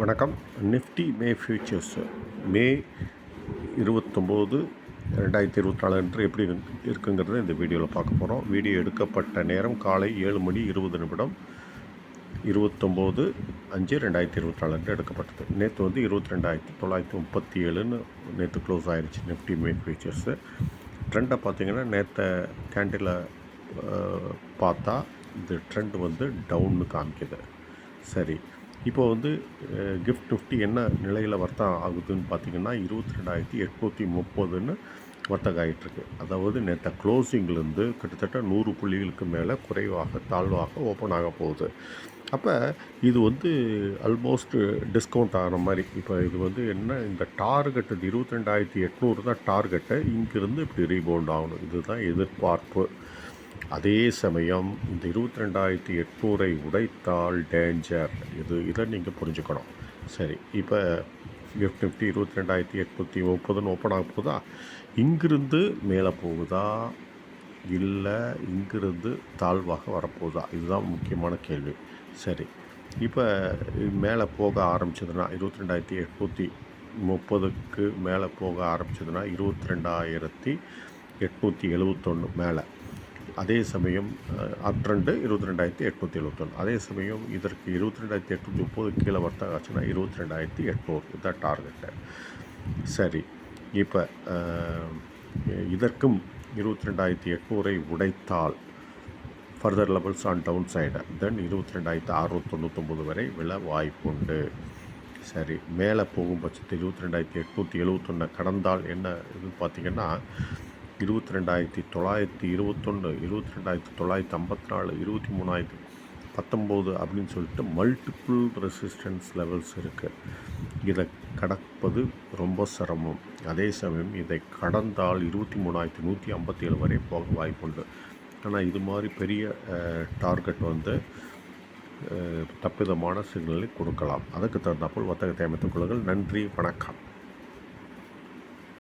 வணக்கம். நிஃப்டி மே ஃபியூச்சர்ஸ். மே இருபத்தொம்போது ரெண்டாயிரத்தி இருபத்தி நாலு அன்று எப்படி இருக்குங்கிறத இந்த வீடியோவில் பார்க்க போகிறோம் வீடியோ எடுக்கப்பட்ட நேரம் காலை ஏழு மணி இருபது நிமிடம். இருபத்தொம்போது அஞ்சு ரெண்டாயிரத்தி இருபத்தி நாலு அன்று எடுக்கப்பட்டது. நேற்று வந்து இருபத்தி ரெண்டாயிரத்தி தொள்ளாயிரத்தி முப்பத்தி ஏழுன்னு நேற்று க்ளோஸ் ஆயிடுச்சு நிஃப்டி மே ஃபியூச்சர்ஸு. ட்ரெண்டை பார்த்தீங்கன்னா நேற்று கேண்டில் பார்த்தா இந்த ட்ரெண்ட் வந்து டவுன்னு காமிக்குது. சரி. இப்போ வந்து கிஃப்ட் நிஃப்டி என்ன நிலையில் வர்த்தகம் ஆகுதுன்னு பார்த்தீங்கன்னா இருபத்தி ரெண்டாயிரத்தி எட்நூற்றி முப்பதுன்னு வர்த்தகம் ஆகிட்டுருக்கு அதாவது நேற்று க்ளோசிங்லேருந்து கிட்டத்தட்ட நூறு புள்ளிகளுக்கு மேலே குறைவாக தாழ்வாக ஓப்பன் ஆக போகுது. அப்போ இது வந்து ஆல்மோஸ்ட் டிஸ்கவுண்ட் ஆகிற மாதிரி. இப்போ இது வந்து என்ன இந்த டார்கெட் இது இருபத்தி ரெண்டாயிரத்தி எட்நூறு தான் டார்கெட்டை இங்கிருந்து இப்படி ரீபவுண்ட் ஆகணும். இதுதான் எதிர்பார்ப்பு. அதே சமயம் இந்த இருபத்தி ரெண்டாயிரத்தி எட்நூறை உடைத்தால் டேஞ்சர் இது இதை நீங்கள் புரிஞ்சுக்கணும். சரி இப்போ ஃபிஃப்ட் நிஃப்டி இருபத்தி ரெண்டாயிரத்தி எட்நூற்றி முப்பதுன்னு ஓப்பன் ஆக போகுதா? இங்கிருந்து மேலே போகுதா? இல்லை இங்கிருந்து தாழ்வாக வரப்போகுதா? இதுதான் முக்கியமான கேள்வி. சரி இப்போ மேலே போக ஆரம்பிச்சதுன்னா இருபத்தி ரெண்டாயிரத்தி எட்நூற்றி முப்பதுக்கு மேலே போக ஆரம்பிச்சதுன்னா இருபத்தி ரெண்டாயிரத்தி எட்நூற்றி எழுபத்தொன்று மேலே. அதே சமயம் அட்ரெண்டு இருபத்தி ரெண்டாயிரத்தி எட்நூற்றி எழுபத்தொன்று அதே சமயம் இதற்கு இருபத்தி ரெண்டாயிரத்தி எட்நூற்றி முப்பது கீழே வர்த்தகம் ஆச்சுன்னா இருபத்தி ரெண்டாயிரத்தி எட்நூறு. இதுதான் டார்கெட்டு சரி இப்போ இதற்கும் இருபத்தி ரெண்டாயிரத்தி எட்நூறை உடைத்தால் further levels on down side then இருபத்தி ரெண்டாயிரத்தி அறுநூத்தி தொண்ணூத்தொம்பது வரை வில வாய்ப்புண்டு. சரி மேலே போகும் பட்சத்தில் இருபத்தி ரெண்டாயிரத்தி எட்நூற்றி எழுபத்தொன்னை கடந்தால் என்ன இதுன்னு பார்த்தீங்கன்னா இருபத்தி ரெண்டாயிரத்தி தொள்ளாயிரத்தி இருபத்தொன்று இருபத்தி ரெண்டாயிரத்தி தொள்ளாயிரத்தி ஐம்பத்தி நாலு இருபத்தி மூணாயிரத்தி பத்தொம்போது அப்படின்னு சொல்லிட்டு மல்டிபிள் ரெசிஸ்டன்ஸ் லெவல்ஸ் இருக்குது இதை கடப்பது ரொம்ப சிரமம். அதே சமயம் இதை கடந்தால் இருபத்தி மூணாயிரத்தி நூற்றி ஐம்பத்தி ஏழு வரை போக வாய்ப்புண்டு. ஆனால் இது மாதிரி பெரிய டார்கெட் வந்து தப்பிதமான சிக்னலை கொடுக்கலாம். அதுக்கு தகுந்தாப்போல் வர்த்தகத்தை அமைத்துக் கொள்ளுங்கள் நன்றி வணக்கம்.